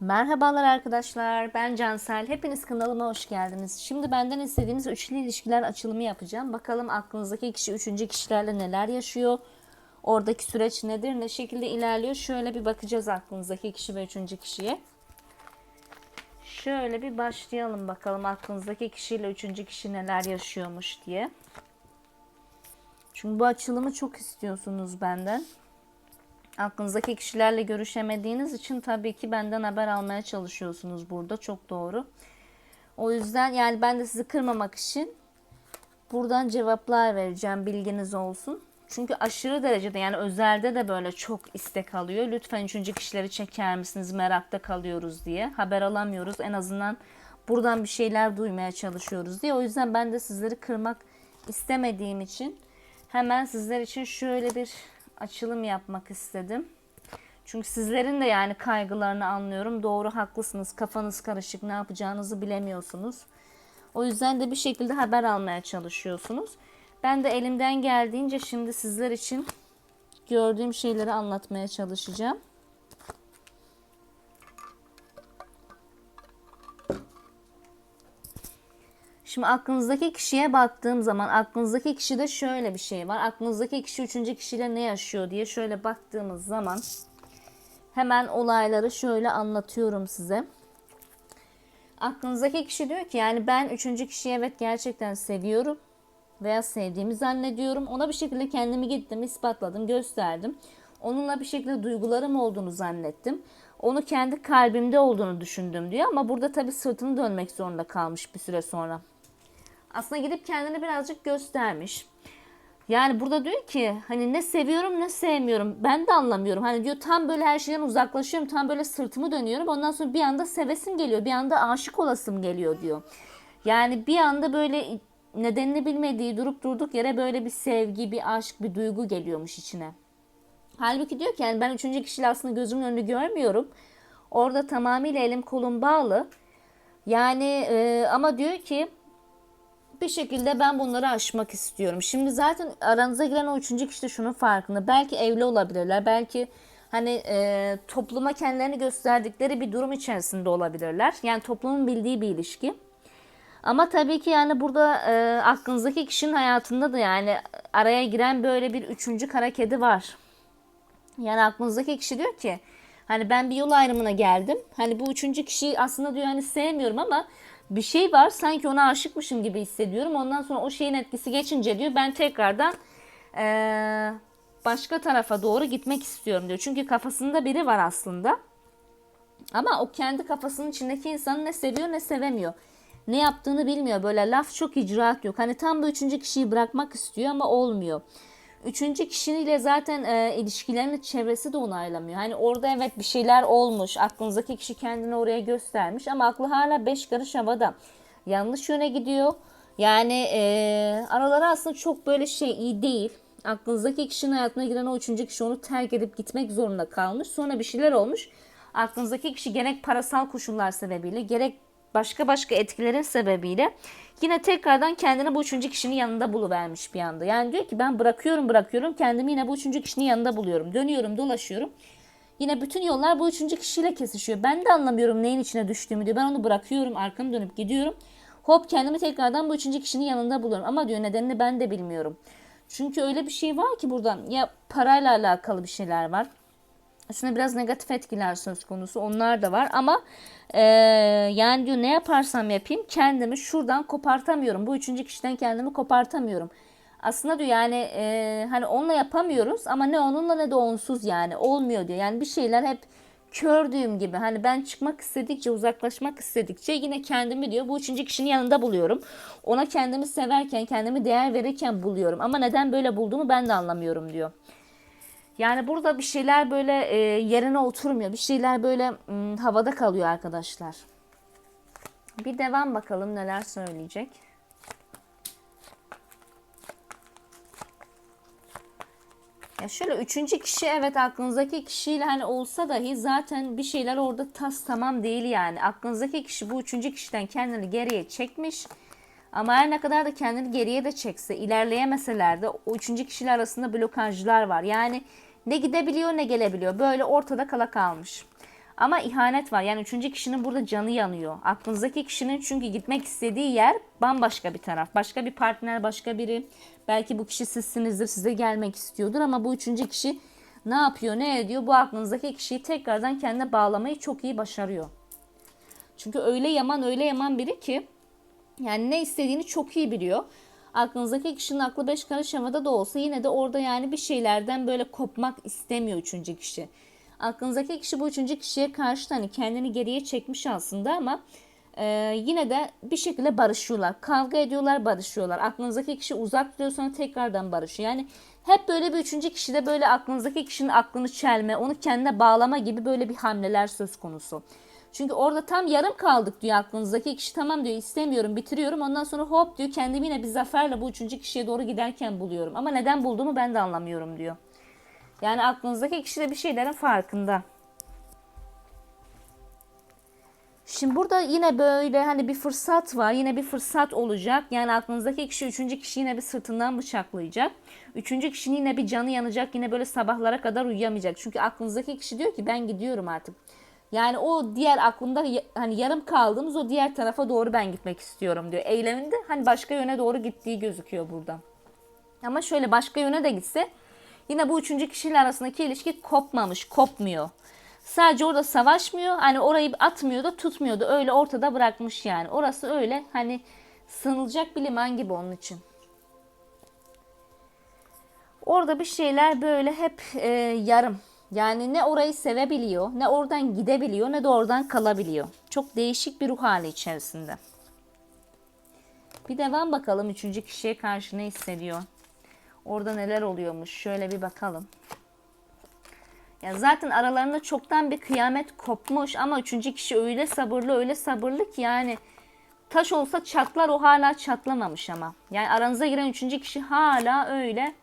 Merhabalar arkadaşlar, ben Cansel. Hepiniz kanalıma hoş geldiniz. Şimdi benden istediğiniz üçlü ilişkiler açılımı yapacağım. Bakalım aklınızdaki kişi üçüncü kişilerle neler yaşıyor? Oradaki süreç nedir? Ne şekilde ilerliyor? Şöyle bir bakacağız aklınızdaki kişi ve üçüncü kişiye. Şöyle bir başlayalım bakalım aklınızdaki kişiyle üçüncü kişi neler yaşıyormuş diye. Çünkü bu açılımı çok istiyorsunuz benden. Aklınızdaki kişilerle görüşemediğiniz için tabii ki benden haber almaya çalışıyorsunuz burada. Çok doğru. O yüzden yani ben de sizi kırmamak için buradan cevaplar vereceğim. Bilginiz olsun. Çünkü aşırı derecede yani özelde de böyle çok istek alıyor. Lütfen üçüncü kişileri çeker misiniz? Merakta kalıyoruz diye. Haber alamıyoruz. En azından buradan bir şeyler duymaya çalışıyoruz diye. O yüzden ben de sizleri kırmak istemediğim için hemen sizler için şöyle bir açılım yapmak istedim. Çünkü sizlerin de yani kaygılarını anlıyorum. Doğru haklısınız. Kafanız karışık. Ne yapacağınızı bilemiyorsunuz. O yüzden de bir şekilde haber almaya çalışıyorsunuz. Ben de elimden geldiğince şimdi sizler için gördüğüm şeyleri anlatmaya çalışacağım. Şimdi aklınızdaki kişiye baktığım zaman aklınızdaki kişide şöyle bir şey var. Aklınızdaki kişi üçüncü kişiyle ne yaşıyor diye şöyle baktığımız zaman hemen olayları şöyle anlatıyorum size. Aklınızdaki kişi diyor ki yani ben üçüncü kişiyi evet gerçekten seviyorum veya sevdiğimi zannediyorum. Ona bir şekilde kendimi gittim, ispatladım, gösterdim. Onunla bir şekilde duygularım olduğunu zannettim. Onu kendi kalbimde olduğunu düşündüm diyor ama burada tabii sırtını dönmek zorunda kalmış bir süre sonra. Aslında gidip kendini birazcık göstermiş. Yani burada diyor ki hani ne seviyorum ne sevmiyorum. Ben de anlamıyorum. Hani diyor tam böyle her şeyden uzaklaşıyorum. Tam böyle sırtımı dönüyorum. Ondan sonra bir anda sevesim geliyor. Bir anda aşık olasım geliyor diyor. Yani bir anda böyle nedenini bilmediği durup durduk yere böyle bir sevgi, bir aşk, bir duygu geliyormuş içine. Halbuki diyor ki yani ben üçüncü kişiyle aslında gözümün önünü görmüyorum. Orada tamamıyla elim kolum bağlı. Yani e, ama diyor ki bir şekilde ben bunları aşmak istiyorum. Şimdi zaten aranıza giren o üçüncü kişi de şunun farkında. Belki evli olabilirler. Belki hani e, topluma kendilerini gösterdikleri bir durum içerisinde olabilirler. Yani toplumun bildiği bir ilişki. Ama tabii ki yani burada e, aklınızdaki kişinin hayatında da yani araya giren böyle bir üçüncü kara kedi var. Yani aklınızdaki kişi diyor ki hani ben bir yol ayrımına geldim. Hani bu üçüncü kişiyi aslında diyor hani sevmiyorum ama bir şey var sanki ona aşıkmışım gibi hissediyorum. Ondan sonra o şeyin etkisi geçince diyor ben tekrardan ee, başka tarafa doğru gitmek istiyorum diyor. Çünkü kafasında biri var aslında. Ama o kendi kafasının içindeki insanı ne seviyor ne sevemiyor. Ne yaptığını bilmiyor. Böyle laf çok icraat yok. Hani tam bu üçüncü kişiyi bırakmak istiyor ama olmuyor. Üçüncü kişiyle zaten e, ilişkilerinin çevresi de onaylamıyor. Hani orada evet bir şeyler olmuş. Aklınızdaki kişi kendini oraya göstermiş ama aklı hala beş karış havada. Yanlış yöne gidiyor. Yani e, araları aslında çok böyle şey iyi değil. Aklınızdaki kişinin hayatına giren o üçüncü kişi onu terk edip gitmek zorunda kalmış. Sonra bir şeyler olmuş. Aklınızdaki kişi gerek parasal koşullar sebebiyle gerek başka başka etkilerin sebebiyle yine tekrardan kendini bu üçüncü kişinin yanında buluvermiş bir anda. Yani diyor ki ben bırakıyorum bırakıyorum kendimi yine bu üçüncü kişinin yanında buluyorum. Dönüyorum dolaşıyorum. Yine bütün yollar bu üçüncü kişiyle kesişiyor. Ben de anlamıyorum neyin içine düştüğümü diyor. Ben onu bırakıyorum arkamı dönüp gidiyorum. Hop kendimi tekrardan bu üçüncü kişinin yanında buluyorum. Ama diyor nedenini ben de bilmiyorum. Çünkü öyle bir şey var ki burada ya parayla alakalı bir şeyler var. Aslında biraz negatif etkiler söz konusu. Onlar da var ama e, yani diyor ne yaparsam yapayım kendimi şuradan kopartamıyorum. Bu üçüncü kişiden kendimi kopartamıyorum. Aslında diyor yani e, hani onunla yapamıyoruz ama ne onunla ne de onsuz yani olmuyor diyor. Yani bir şeyler hep kördüğüm gibi hani ben çıkmak istedikçe uzaklaşmak istedikçe yine kendimi diyor bu üçüncü kişinin yanında buluyorum. Ona kendimi severken kendimi değer verirken buluyorum ama neden böyle bulduğumu ben de anlamıyorum diyor. Yani burada bir şeyler böyle e, yerine oturmuyor. Bir şeyler böyle m, havada kalıyor arkadaşlar. Bir devam bakalım neler söyleyecek. Ya şöyle üçüncü kişi evet aklınızdaki kişiyle hani olsa dahi zaten bir şeyler orada tas tamam değil yani. Aklınızdaki kişi bu üçüncü kişiden kendini geriye çekmiş. Ama her ne kadar da kendini geriye de çekse, ilerleyemeseler de o üçüncü kişiler arasında blokajlar var. Yani ne gidebiliyor ne gelebiliyor. Böyle ortada kala kalmış. Ama ihanet var. Yani üçüncü kişinin burada canı yanıyor. Aklınızdaki kişinin çünkü gitmek istediği yer bambaşka bir taraf. Başka bir partner, başka biri. Belki bu kişi sizsinizdir, size gelmek istiyordur ama bu üçüncü kişi ne yapıyor, ne ediyor? Bu aklınızdaki kişiyi tekrardan kendine bağlamayı çok iyi başarıyor. Çünkü öyle yaman, öyle yaman biri ki yani ne istediğini çok iyi biliyor. Aklınızdaki kişinin aklı beş karış da olsa yine de orada yani bir şeylerden böyle kopmak istemiyor üçüncü kişi. Aklınızdaki kişi bu üçüncü kişiye karşı hani kendini geriye çekmiş aslında ama e, yine de bir şekilde barışıyorlar. Kavga ediyorlar, barışıyorlar. Aklınızdaki kişi uzak duruyor sonra tekrardan barışıyor. Yani hep böyle bir üçüncü kişide böyle aklınızdaki kişinin aklını çelme, onu kendine bağlama gibi böyle bir hamleler söz konusu. Çünkü orada tam yarım kaldık diyor aklınızdaki kişi. Tamam diyor istemiyorum bitiriyorum. Ondan sonra hop diyor kendimi yine bir zaferle bu üçüncü kişiye doğru giderken buluyorum. Ama neden bulduğumu ben de anlamıyorum diyor. Yani aklınızdaki kişi de bir şeylerin farkında. Şimdi burada yine böyle hani bir fırsat var. Yine bir fırsat olacak. Yani aklınızdaki kişi üçüncü kişi yine bir sırtından bıçaklayacak. Üçüncü kişinin yine bir canı yanacak. Yine böyle sabahlara kadar uyuyamayacak. Çünkü aklınızdaki kişi diyor ki ben gidiyorum artık. Yani o diğer aklımda hani yarım kaldığımız o diğer tarafa doğru ben gitmek istiyorum diyor. Eyleminde hani başka yöne doğru gittiği gözüküyor burada. Ama şöyle başka yöne de gitse yine bu üçüncü kişiyle arasındaki ilişki kopmamış, kopmuyor. Sadece orada savaşmıyor. Hani orayı atmıyor da tutmuyor da öyle ortada bırakmış yani. Orası öyle hani sığınılacak bir liman gibi onun için. Orada bir şeyler böyle hep e, yarım. Yani ne orayı sevebiliyor, ne oradan gidebiliyor, ne de oradan kalabiliyor. Çok değişik bir ruh hali içerisinde. Bir devam bakalım üçüncü kişiye karşı ne hissediyor. Orada neler oluyormuş. Şöyle bir bakalım. Ya zaten aralarında çoktan bir kıyamet kopmuş ama üçüncü kişi öyle sabırlı öyle sabırlı ki yani taş olsa çatlar o hala çatlamamış ama. Yani aranıza giren üçüncü kişi hala öyle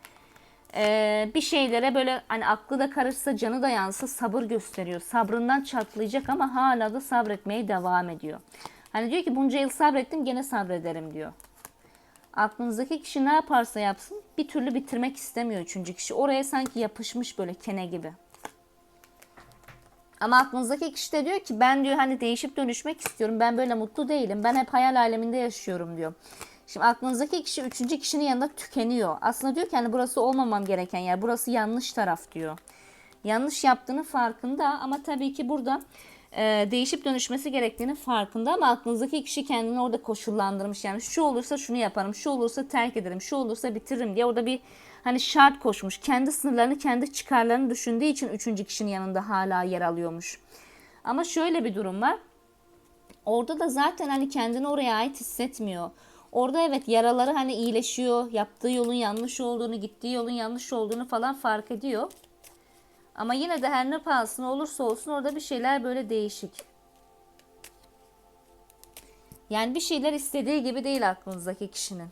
e, bir şeylere böyle hani aklı da karışsa canı da yansa sabır gösteriyor. Sabrından çatlayacak ama hala da sabretmeye devam ediyor. Hani diyor ki bunca yıl sabrettim gene sabrederim diyor. Aklınızdaki kişi ne yaparsa yapsın bir türlü bitirmek istemiyor üçüncü kişi. Oraya sanki yapışmış böyle kene gibi. Ama aklınızdaki kişi de diyor ki ben diyor hani değişip dönüşmek istiyorum. Ben böyle mutlu değilim. Ben hep hayal aleminde yaşıyorum diyor. Şimdi aklınızdaki kişi üçüncü kişinin yanında tükeniyor. Aslında diyor ki hani burası olmamam gereken yer. Burası yanlış taraf diyor. Yanlış yaptığını farkında ama tabii ki burada e, değişip dönüşmesi gerektiğini farkında ama aklınızdaki kişi kendini orada koşullandırmış. Yani şu olursa şunu yaparım, şu olursa terk ederim, şu olursa bitiririm diye orada bir hani şart koşmuş. Kendi sınırlarını, kendi çıkarlarını düşündüğü için üçüncü kişinin yanında hala yer alıyormuş. Ama şöyle bir durum var. Orada da zaten hani kendini oraya ait hissetmiyor. Orada evet yaraları hani iyileşiyor. Yaptığı yolun yanlış olduğunu, gittiği yolun yanlış olduğunu falan fark ediyor. Ama yine de her ne pahasına olursa olsun orada bir şeyler böyle değişik. Yani bir şeyler istediği gibi değil aklınızdaki kişinin.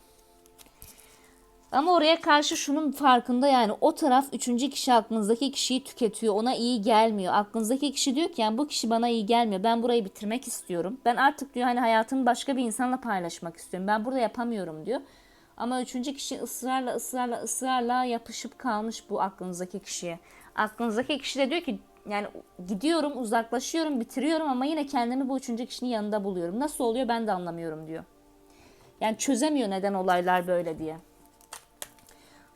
Ama oraya karşı şunun farkında yani o taraf üçüncü kişi aklınızdaki kişiyi tüketiyor. Ona iyi gelmiyor. Aklınızdaki kişi diyor ki yani bu kişi bana iyi gelmiyor. Ben burayı bitirmek istiyorum. Ben artık diyor hani hayatımı başka bir insanla paylaşmak istiyorum. Ben burada yapamıyorum diyor. Ama üçüncü kişi ısrarla ısrarla ısrarla yapışıp kalmış bu aklınızdaki kişiye. Aklınızdaki kişi de diyor ki yani gidiyorum uzaklaşıyorum bitiriyorum ama yine kendimi bu üçüncü kişinin yanında buluyorum. Nasıl oluyor ben de anlamıyorum diyor. Yani çözemiyor neden olaylar böyle diye.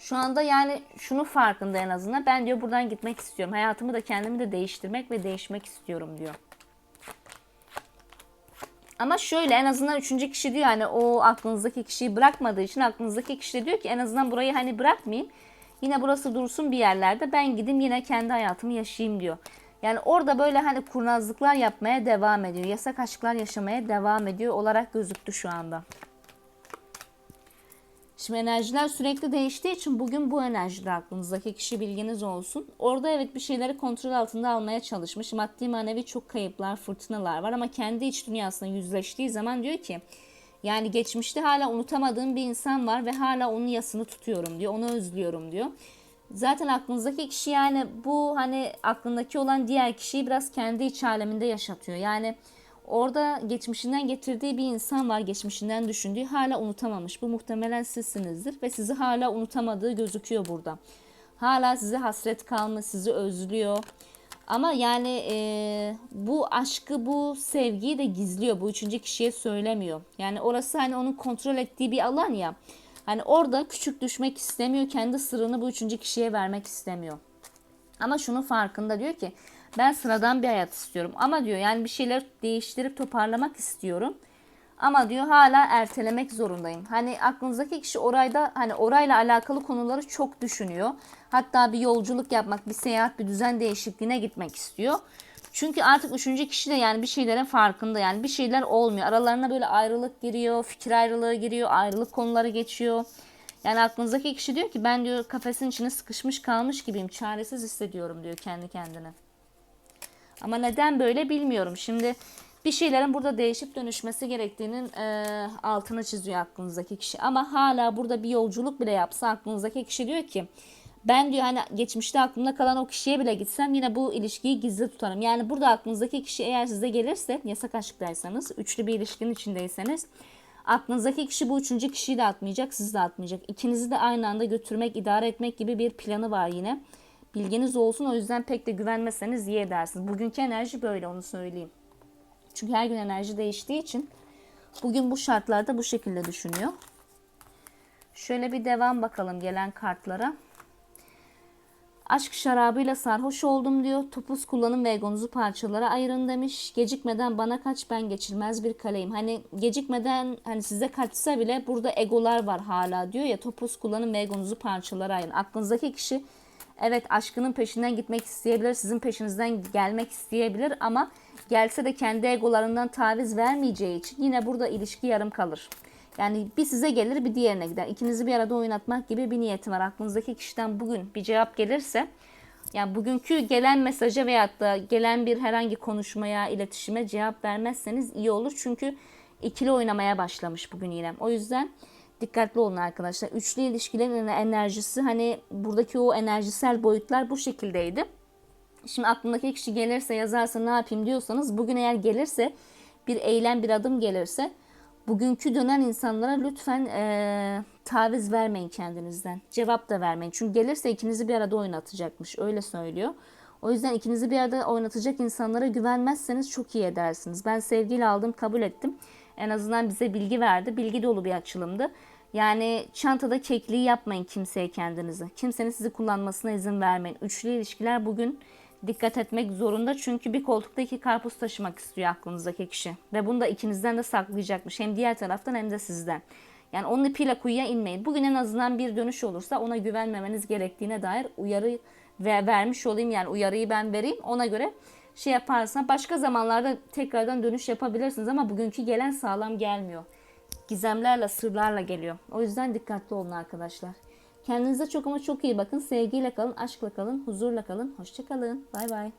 Şu anda yani şunu farkında en azından. Ben diyor buradan gitmek istiyorum. Hayatımı da kendimi de değiştirmek ve değişmek istiyorum diyor. Ama şöyle en azından üçüncü kişi diyor hani o aklınızdaki kişiyi bırakmadığı için aklınızdaki kişi de diyor ki en azından burayı hani bırakmayayım. Yine burası dursun bir yerlerde. Ben gideyim yine kendi hayatımı yaşayayım diyor. Yani orada böyle hani kurnazlıklar yapmaya devam ediyor. Yasak aşklar yaşamaya devam ediyor olarak gözüktü şu anda. Şimdi enerjiler sürekli değiştiği için bugün bu enerjide aklınızdaki kişi bilginiz olsun. Orada evet bir şeyleri kontrol altında almaya çalışmış. Maddi manevi çok kayıplar, fırtınalar var ama kendi iç dünyasına yüzleştiği zaman diyor ki yani geçmişte hala unutamadığım bir insan var ve hala onun yasını tutuyorum diyor. Onu özlüyorum diyor. Zaten aklınızdaki kişi yani bu hani aklındaki olan diğer kişiyi biraz kendi iç aleminde yaşatıyor. Yani Orada geçmişinden getirdiği bir insan var, geçmişinden düşündüğü hala unutamamış. Bu muhtemelen sizsinizdir ve sizi hala unutamadığı gözüküyor burada. Hala size hasret kalmış, sizi özlüyor. Ama yani e, bu aşkı, bu sevgiyi de gizliyor. Bu üçüncü kişiye söylemiyor. Yani orası hani onun kontrol ettiği bir alan ya. Hani orada küçük düşmek istemiyor. Kendi sırrını bu üçüncü kişiye vermek istemiyor. Ama şunun farkında diyor ki ben sıradan bir hayat istiyorum. Ama diyor yani bir şeyler değiştirip toparlamak istiyorum. Ama diyor hala ertelemek zorundayım. Hani aklınızdaki kişi orayda hani orayla alakalı konuları çok düşünüyor. Hatta bir yolculuk yapmak, bir seyahat, bir düzen değişikliğine gitmek istiyor. Çünkü artık üçüncü kişi de yani bir şeylerin farkında yani bir şeyler olmuyor. Aralarına böyle ayrılık giriyor, fikir ayrılığı giriyor, ayrılık konuları geçiyor. Yani aklınızdaki kişi diyor ki ben diyor kafesin içine sıkışmış kalmış gibiyim, çaresiz hissediyorum diyor kendi kendine. Ama neden böyle bilmiyorum. Şimdi bir şeylerin burada değişip dönüşmesi gerektiğinin e, altını çiziyor aklınızdaki kişi. Ama hala burada bir yolculuk bile yapsa aklınızdaki kişi diyor ki ben diyor hani geçmişte aklımda kalan o kişiye bile gitsem yine bu ilişkiyi gizli tutarım. Yani burada aklınızdaki kişi eğer size gelirse yasak aşktaysanız, üçlü bir ilişkinin içindeyseniz aklınızdaki kişi bu üçüncü kişiyi de atmayacak, sizi de atmayacak. İkinizi de aynı anda götürmek, idare etmek gibi bir planı var yine. Bilginiz olsun o yüzden pek de güvenmeseniz iyi edersiniz. Bugünkü enerji böyle onu söyleyeyim. Çünkü her gün enerji değiştiği için bugün bu şartlarda bu şekilde düşünüyor. Şöyle bir devam bakalım gelen kartlara. Aşk şarabıyla sarhoş oldum diyor. Topuz kullanın ve egonuzu parçalara ayırın demiş. Gecikmeden bana kaç ben geçilmez bir kaleyim. Hani gecikmeden hani size kaçsa bile burada egolar var hala diyor ya. Topuz kullanın ve egonuzu parçalara ayırın. Aklınızdaki kişi evet aşkının peşinden gitmek isteyebilir. Sizin peşinizden gelmek isteyebilir ama gelse de kendi egolarından taviz vermeyeceği için yine burada ilişki yarım kalır. Yani bir size gelir bir diğerine gider. İkinizi bir arada oynatmak gibi bir niyeti var. Aklınızdaki kişiden bugün bir cevap gelirse yani bugünkü gelen mesaja veyahut da gelen bir herhangi konuşmaya, iletişime cevap vermezseniz iyi olur. Çünkü ikili oynamaya başlamış bugün yine. O yüzden dikkatli olun arkadaşlar. Üçlü ilişkilerin enerjisi hani buradaki o enerjisel boyutlar bu şekildeydi. Şimdi aklındaki kişi gelirse yazarsa ne yapayım diyorsanız bugün eğer gelirse bir eylem bir adım gelirse bugünkü dönen insanlara lütfen e, taviz vermeyin kendinizden. Cevap da vermeyin. Çünkü gelirse ikinizi bir arada oynatacakmış. Öyle söylüyor. O yüzden ikinizi bir arada oynatacak insanlara güvenmezseniz çok iyi edersiniz. Ben sevgiyle aldım, kabul ettim. En azından bize bilgi verdi. Bilgi dolu bir açılımdı. Yani çantada kekliği yapmayın kimseye kendinizi. Kimsenin sizi kullanmasına izin vermeyin. Üçlü ilişkiler bugün dikkat etmek zorunda. Çünkü bir koltukta iki karpuz taşımak istiyor aklınızdaki kişi. Ve bunu da ikinizden de saklayacakmış. Hem diğer taraftan hem de sizden. Yani onun ipiyle kuyuya inmeyin. Bugün en azından bir dönüş olursa ona güvenmemeniz gerektiğine dair uyarı ve vermiş olayım. Yani uyarıyı ben vereyim. Ona göre şey yaparsan başka zamanlarda tekrardan dönüş yapabilirsiniz ama bugünkü gelen sağlam gelmiyor. Gizemlerle, sırlarla geliyor. O yüzden dikkatli olun arkadaşlar. Kendinize çok ama çok iyi bakın. Sevgiyle kalın, aşkla kalın, huzurla kalın. Hoşçakalın. Bay bay.